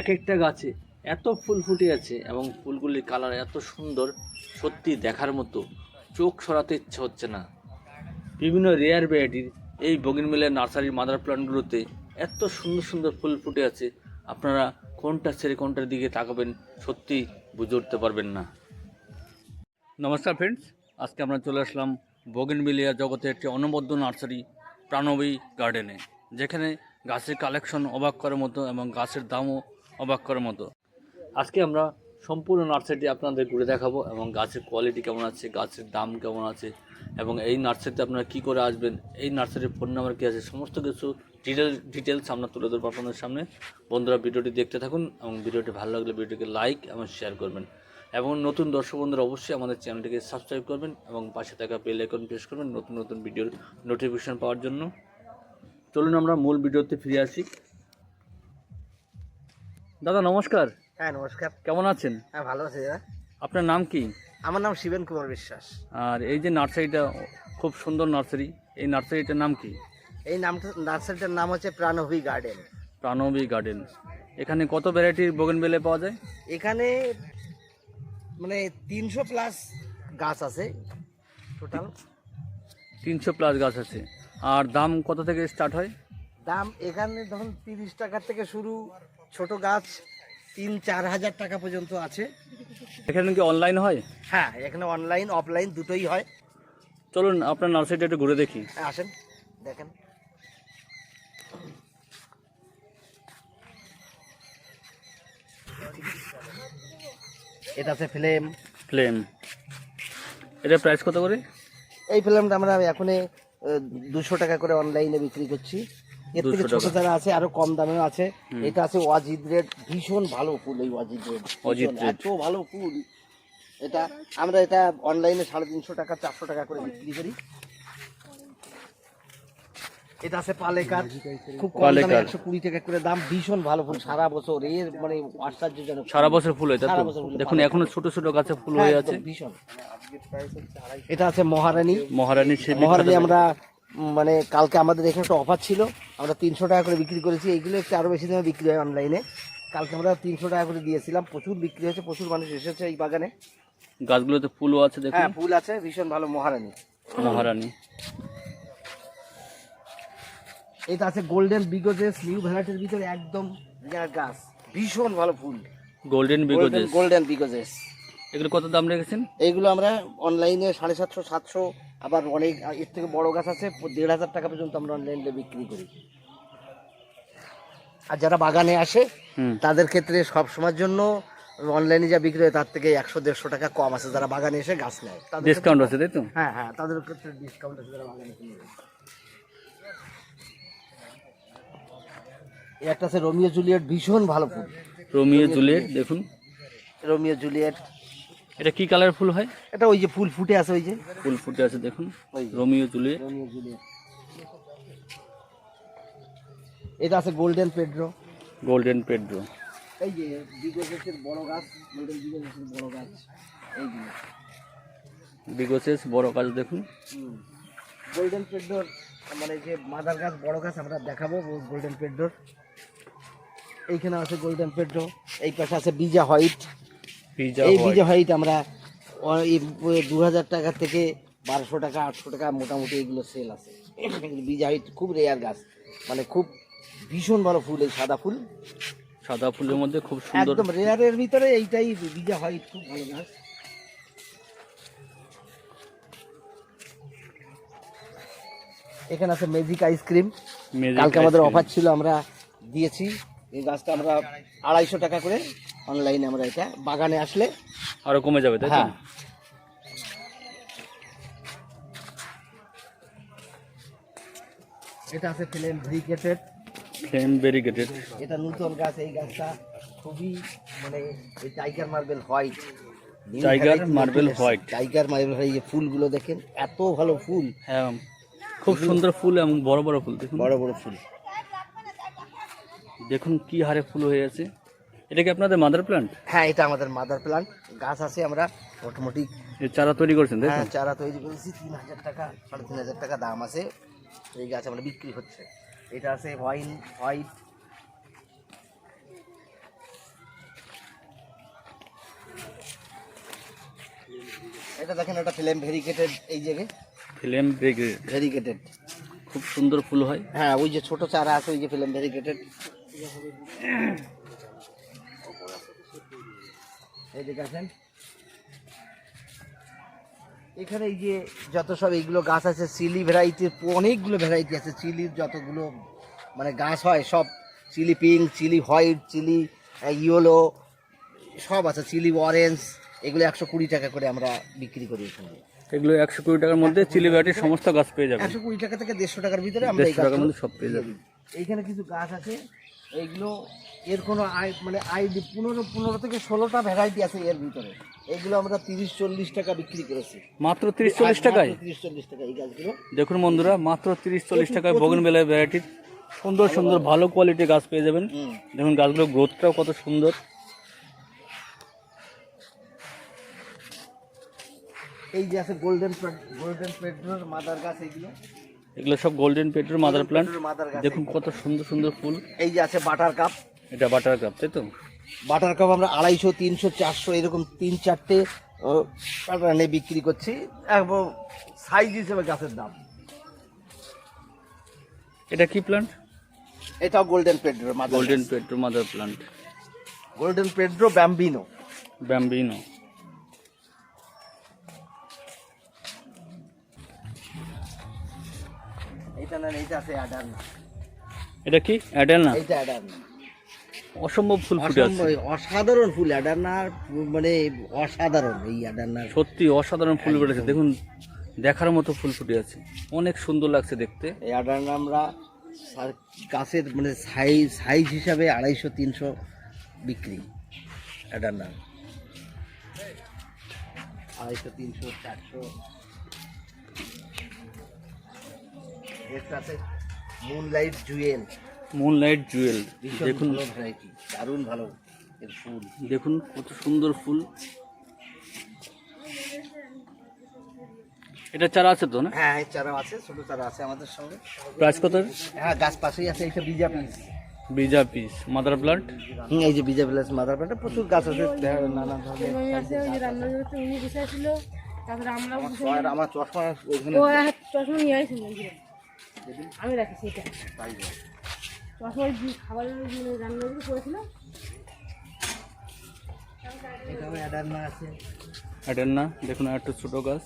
এক একটা গাছে এত ফুল ফুটে আছে এবং ফুলগুলির কালার এত সুন্দর, সত্যি দেখার মতো চোখ সরাতে ইচ্ছে হচ্ছে না। বিভিন্ন রেয়ার ভ্যারাইটির এই বগিনমিলের নার্সারির মাদার প্লান্টগুলোতে এত সুন্দর সুন্দর ফুল ফুটে আছে। আপনারা কোনটা ছেড়ে কোনটার দিকে তাকাবেন সত্যি বুঝে উঠতে পারবেন না। নমস্কার ফ্রেন্ডস আজকে আমরা চলে আসলাম বগেনবিলিয়া জগতের একটি অনবদ্য নার্সারি প্রাণবী গার্ডেনে যেখানে গাছের কালেকশন অবাক করার মতো এবং গাছের দামও অবাক করার মতো। আজকে আমরা সম্পূর্ণ নার্সারিটি আপনাদের ঘুরে দেখাবো এবং গাছের কোয়ালিটি কেমন আছে, গাছের দাম কেমন আছে এবং এই নার্সারিতে আপনারা কী করে আসবেন, এই নার্সারির ফোন নাম্বার কী আছে, সমস্ত কিছু ডিটেল ডিটেলস আমরা তুলে ধরবো আপনাদের সামনে। বন্ধুরা, ভিডিওটি দেখতে থাকুন এবং ভিডিওটি ভালো লাগলে ভিডিওটিকে লাইক এবং শেয়ার করবেন। এবং নতুন দর্শক বন্ধুরা, অবশ্যই আমাদের চ্যানেলটিকে সাবস্ক্রাইব করবেন এবং পাশে থাকা বেল আইকন প্রেস করবেন নতুন নতুন ভিডিওর নোটিফিকেশন পাওয়ার জন্য। চলুন আমরা মূল ভিডিওতে ফিরে আসি। দাদা নমস্কার। হ্যাঁ নমস্কার। কেমন আছেন? হ্যাঁ ভালো আছি দাদা। আপনার নাম কি? আমার নাম শিবেন কুমার বিশ্বাস। আর এই যে নার্সারিটা খুব সুন্দর নার্সারি এই নার্সারিটার নাম কি? এই নামটা নার্সারিটার নাম হচ্ছে প্রাণবী গার্ডেন। প্রাণবী গার্ডেন। এখানে কত ভ্যারাইটির বেলে পাওয়া যায়? এখানে মানে তিনশো প্লাস গাছ আছে টোটাল। তিনশো প্লাস গাছ আছে। আর দাম কত থেকে স্টার্ট হয়? দাম এখানে ধরুন তিরিশ টাকা থেকে শুরু ছোট গাছ তিন চার হাজার টাকা পর্যন্ত আছে। এখানে কি অনলাইন হয়? হ্যাঁ এখানে অনলাইন অফলাইন দুটোই হয়। চলুন আপনার নার্সারিটা একটু ঘুরে দেখি। আসেন দেখেন। এটা আছে ফ্লেম ফ্লেম এটা প্রাইস কত করে? এই ফ্লেমটা আমরা এখন দুশো টাকা করে অনলাইনে বিক্রি করছি। এর থেকে ছোট। আছে আরও কম দামেও আছে। এটা আছে ওয়াজিদ রেড ভীষণ ভালো ফুল এই ওয়াজিদ রেড। এত ভালো ফুল। এটা আমরা এটা অনলাইনে সাড়ে তিনশো টাকা চারশো টাকা করে বিক্রি করি। এটা আছে পালেকার। খুব কম দামে একশো কুড়ি টাকা করে দাম ভীষণ ভালো ফুল। সারা বছর এর মানে আশ্চর্যজনক সারা বছর ফুল হয়। দেখুন এখনও ছোট ছোট গাছে ফুল হ্যাঁ, হয়ে আছে। ভীষণ। এটা আছে মহারানী। মহারানী মহারানী আমরা মানে কালকে আমাদের এখানে একটা অফার ছিল। আমরা তিনশো টাকা করে বিক্রি করেছি। এইগুলো একটু আরও বেশি দামে বিক্রি হয় অনলাইনে কালকে আমরা তিনশো টাকা করে দিয়েছিলাম। প্রচুর বিক্রি হয়েছে প্রচুর মানুষ এসেছে এই বাগানে। গাছগুলোতে ফুলও আছে দেখুন। হ্যাঁ ফুল আছে। ভীষণ ভালো মহারানী। মহারানী। এটা আছে গোল্ডেন বিগোজেস নিউ ভ্যারাইটির ভিতরে একদম রেয়ার গাছ। ভীষণ ভালো ফুল। গোল্ডেন বিগোজেস গোল্ডেন বিগোজেস এগুলো কত দাম রেখেছেন? এইগুলো আমরা অনলাইনে সাড়ে সাতশো সাতশো আবার অনেক এর থেকে বড় গাছ আছে দেড় হাজার টাকা পর্যন্ত আমরা অনলাইনে বিক্রি করি। আর যারা বাগানে আসে তাদের ক্ষেত্রে সব সময়ের জন্য অনলাইনে যা বিক্রি হয় তার থেকে একশো দেড়শো টাকা কম আছে যারা বাগানে এসে গাছ নেয়। তাদের ডিসকাউন্ট আছে তাই তো? হ্যাঁ হ্যাঁ তাদের ক্ষেত্রে ডিসকাউন্ট আছে যারা বাগানে একটা আছে রোমিও জুলিয়েট ভীষণ ভালো ফুল। রোমিও জুলিয়েট দেখুন। রোমিও জুলিয়েট এটা কি কালার ফুল হয়? এটা ওই যে ফুল ফুটে আছে ওই যে। ফুল ফুটে আছে দেখুন। যে। Romeo Juliet. Romeo Juliet. এটা আছে গোল্ডেন পেড্রো। Golden Pedro. এই যে বিগোজেসের বড় গাছ গোল্ডেন বিগোজেসের বড় গাছ এইগুলো বিগোসেস বড় গাছ দেখুন। গোল্ডেন পেড্রোর মানে যে মাদার গাছ বড় গাছ আমরা দেখাবো গোল্ডেন পেড্রোর। এইখানে আছে গোল্ডেন পেড্রো। এই পাশে আছে বিজা হোয়াইট। এই বিজা হোয়াইট আমরা দু হাজার টাকা থেকে বারোশো টাকা আটশো টাকা মোটামুটি এগুলো সেল আছে। বিজা হোয়াইট খুব রেয়ার গাছ। মানে খুব ভীষণ ভালো ফুল এই সাদা ফুল। সাদা ফুলের মধ্যে খুব সুন্দর। একদম রেয়ারের ভিতরে এইটাই বিজা হোয়াইট খুব ভালো গাছ। এখানে আছে ম্যাজিক আইসক্রিম কালকে আমাদের অফার ছিল আমরা দিয়েছি। এই গাছটা আমরা আড়াইশো টাকা করে অনলাইনে আমরা এটা বাগানে আসলে আরও কমে যাবে তাই হ্যাঁ। এটা আছে ফ্লেম ব্রিকেটেড ফ্লেম ভেরিগেটেড এটা নতুন গাছ এই গাছটা খুবই মানে এই tiger marble white Tiger marble white। Tiger marble white এই ফুলগুলো দেখেন এত ভালো ফুল। হ্যাঁ খুব সুন্দর ফুল এবং বড় বড় ফুল দেখুন। বড় বড় ফুল। দেখুন কি হারে ফুল হয়ে আছে। এটা কি আপনাদের মাদার প্ল্যান্ট হ্যাঁ এটা আমাদের মাদার প্ল্যান্ট গাছ আছে আমরা মোটামুটি চারা তৈরি করছেন হ্যাঁ চারা তৈরি করেছি। তিন হাজার টাকা সাড়ে তিন হাজার টাকা দাম আছে। এই গাছ আমরা বিক্রি হচ্ছে। এটা আছে হোয়াইন হোয়াইট এটা দেখেন এটা ফ্লেম ভেরিকেটেড এই জায়গায় ফিল্ম ভেরিকেটেড খুব সুন্দর ফুল হয়। হ্যাঁ ওই যে ছোট চারা আছে ওই যে ফ্লেম ভেরিকেটেড এই দিকে আসেন। এখানে এই যে যত সব এইগুলো গাছ আছে চিলি ভ্যারাইটির অনেকগুলো ভ্যারাইটি আছে। চিলির যতগুলো মানে গাছ হয় সব chilli pink chilli white chilli yellow সব আছে। চিলি অরেঞ্জ এগুলো একশো কুড়ি টাকা করে আমরা বিক্রি করি এখানে। এগুলো একশো কুড়ি টাকার মধ্যে চিলি ভ্যারাইটির সমস্ত গাছ পেয়ে যাবে একশো কুড়ি টাকা থেকে দেড়শো টাকার ভিতরে আমরা এই মধ্যে সব পেয়ে যাবেন। এইখানে কিছু গাছ আছে এইগুলো এর কোনো আই মানে আইডি পনেরো পনেরো থেকে ষোলোটা ভ্যারাইটি আছে এর ভিতরে। এইগুলো আমরা তিরিশ চল্লিশ টাকা বিক্রি করেছি। মাত্র তিরিশ চল্লিশ টাকায়? তিরিশ চল্লিশ টাকা এই গাছগুলো। দেখুন বন্ধুরা মাত্র তিরিশ চল্লিশ টাকায় বগন বেলায় ভ্যারাইটির সুন্দর সুন্দর ভালো। কোয়ালিটির গাছ পেয়ে যাবেন। দেখুন গাছগুলোর গ্রোথটাও কত সুন্দর। এই যে আছে গোল্ডেন গোল্ডেন পেট্রোল মাদার গাছ এইগুলো। এগুলো সব গোল্ডেন পেট্রোল মাদার প্লান্ট দেখুন কত সুন্দর সুন্দর ফুল। এই যে আছে বাটার কাপ এটা বাটার কাপ তাই তো? বাটার কাপ আমরা আড়াইশো তিনশো চারশো এরকম তিন চারটে প্যাটার্নে বিক্রি করছি। একদম সাইজ হিসেবে গাছের দাম। এটা কি প্লান্ট এটাও golden Pedro mother golden petrol mother plant golden Pedro bambino bambino এটা না এইটা আছে অ্যাডার্না এটা কি? অ্যাডেল না? এইটা অ্যাডার্না অসম্ভব ফুল ফুটে আছে। অসাধারণ ফুল অ্যাডার্নার মানে অসাধারণ এই অ্যাডার্নার সত্যি অসাধারণ ফুল ফুটেছে দেখুন দেখার মতো ফুল ফুটে আছে। অনেক সুন্দর লাগছে দেখতে। এই অ্যাডার্না আমরা গাছের মানে সাইজ সাইজ হিসাবে আড়াইশো তিনশো বিক্রি অ্যাডার্না আড়াইশো তিনশো চারশো। এর সাথে মুনলাইট জুয়েল মুনলাইট জুয়েল দেখুন। ভালো ভ্যারাইটি দারুণ ভালো এর ফুল। দেখুন কত সুন্দর ফুল। এটা চারা আছে তো না? হ্যাঁ চারা আছে ছোট চারা আছে আমাদের সঙ্গে। প্রাইস কত হ্যাঁ গাছ পাশেই আছে এইটা বিজা পিস বিজা পিস মাদার প্লান্ট হুম এই যে বিজা প্লাস মাদার প্লান্টে প্রচুর গাছ আছে নানা ধরনের আমরা আমার চশমা এক চশমা নিয়ে আসি আমি রাখি সেটা চশমা ওই খাবারের ওই যে রান্না করে করেছিল এখানে অ্যাডার্না আছে। এটার না দেখুন একটা ছোট গাছ।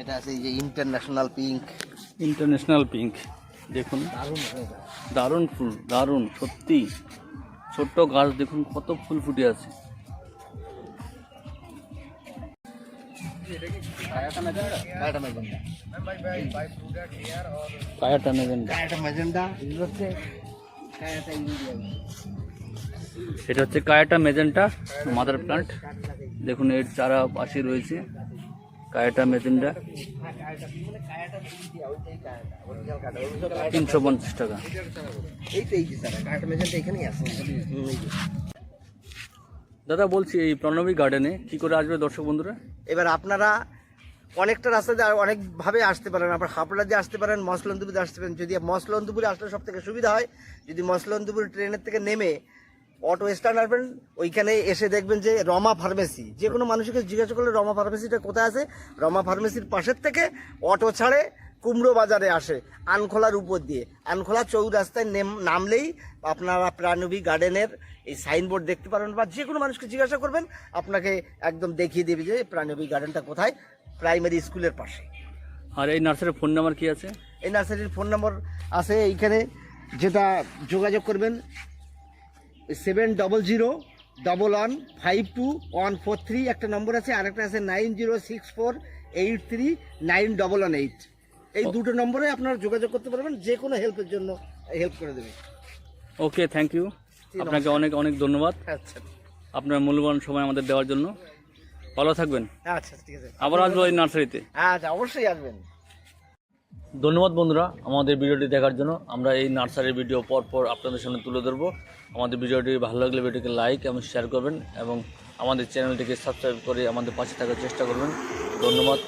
এটা আছে এই যে ইন্টারন্যাশনাল পিঙ্ক ইন্টারন্যাশনাল পিঙ্ক দেখুন। দারুণ। দারুণ ফুল দারুণ সত্যি। ছোট্ট গাছ দেখুন কত ফুল ফুটে আছে। কায়াটা এটা হচ্ছে কায়াটা মেজেন্টা মাদার প্লান্ট। দেখুন এর চারা পাশে রয়েছে। কায়াটা কায়াটা তিনশো পঞ্চাশ টাকা। দাদা, বলছি এই প্রণবী গার্ডেনে কি করে আসবে দর্শক বন্ধুরা? এবার আপনারা অনেকটা রাস্তা দিয়ে অনেকভাবে আসতে পারেন আপনার হাবড়া দিয়ে আসতে পারেন মসলন্দপুরে আসতে পারেন। যদি মসলন্দপুরে আসলে সব থেকে সুবিধা হয়, যদি মসলন্দপুর ট্রেনের থেকে নেমে অটো স্ট্যান্ড আসবেন ওইখানে এসে দেখবেন যে রমা ফার্মেসি। যে কোনো মানুষকে জিজ্ঞাসা করলে রমা ফার্মেসিটা কোথায় আছে রমা ফার্মেসির পাশের থেকে অটো ছাড়ে কুমড়ো বাজারে আসে আনখোলার উপর দিয়ে। আনখোলা চৌরাস্তায় নেম- নামলেই আপনারা প্রাণবী গার্ডেনের এই সাইনবোর্ড দেখতে পারবেন বা যে কোনো মানুষকে জিজ্ঞাসা করবেন আপনাকে একদম দেখিয়ে দেবে যে প্রাণবী গার্ডেনটা কোথায় প্রাইমারি স্কুলের পাশে। আর এই নার্সারির ফোন নাম্বার কি আছে? এই নার্সারির ফোন নম্বর আছে এইখানে যেটা যোগাযোগ করবেন seven double zero double one five two one four three একটা নম্বর আছে আর একটা আছে nine zero six four eight three nine double one eight এই দুটো নম্বরে আপনারা যোগাযোগ করতে পারবেন যে কোনো হেল্পের জন্য হেল্প করে দেবে। ওকে থ্যাংক ইউ আপনাকে অনেক অনেক ধন্যবাদ। আচ্ছা। আপনার মূল্যবান সময় আমাদের দেওয়ার জন্য। ভালো থাকবেন। আচ্ছা ঠিক আছে। আবার আসব এই নার্সারিতে। আচ্ছা অবশ্যই আসবেন। ধন্যবাদ বন্ধুরা আমাদের ভিডিওটি দেখার জন্য। আমরা এই নার্সারির ভিডিও পর পর আপনাদের সামনে তুলে ধরবো। আমাদের ভিডিওটি ভালো লাগলে ভিডিওকে লাইক এবং শেয়ার করবেন এবং আমাদের চ্যানেলটিকে সাবস্ক্রাইব করে আমাদের পাশে থাকার চেষ্টা করবেন। ধন্যবাদ।